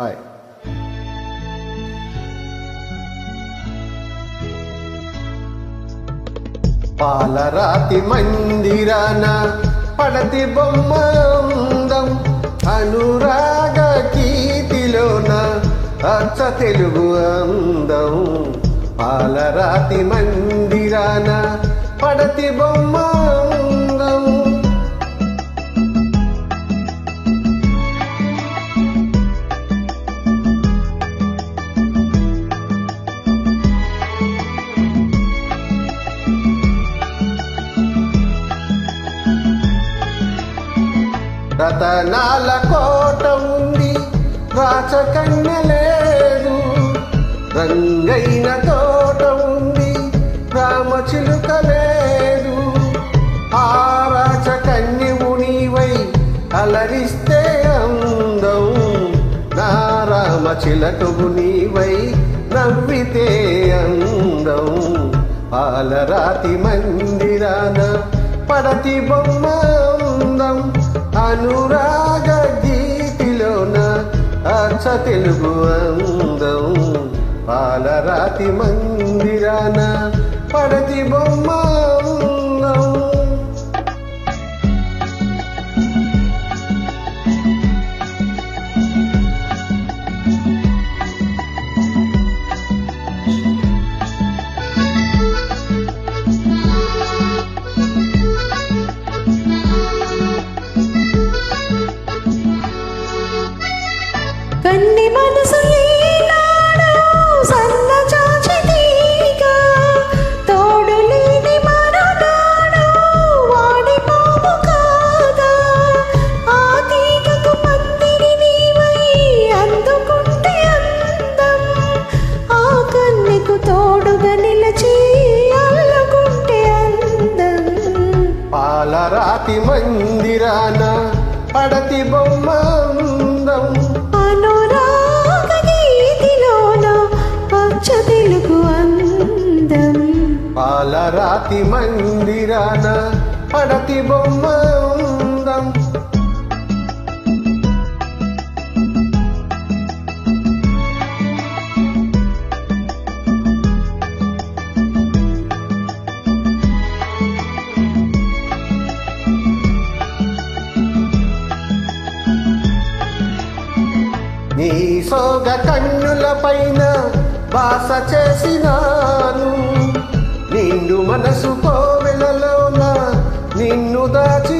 Hi పాలరాతి మందిరాన పడతి బొమ్మ అందం. అనురాగ కీర్తిలోన అచ్చ తెలుగు అందం. పాలరాతి మందిరాన పడతి బొమ్మ రతనాల కోట ఉంది. రాచకన్న లేదు. రంగైన తోట ఉంది. రామచిలుక లేదు. ఆ రాచకన్య ఉనివై అలరిస్తే అందం. నా రామచిలకవు నీవై నవ్వితే అందం. పాలరాతి మందిరాన పడతి బొమ్మ అందం. అనురాగ గీతిలోన అచ్చ తెలుగు అందం. పాలరాతి మందిరాన పడతి బొమ్మ పాలరాతి మందిరాన పడతి బొమ్మ అందం. అనురాగ గీతిలోన పచ్చ తెలుగు అందం. పాలరాతి మందిరాన పడతి బొమ్మ నీ సోగ కన్నుల పైన బాస చేసినాను. నిండు మనసు కోవెలలోన నిన్ను దాచి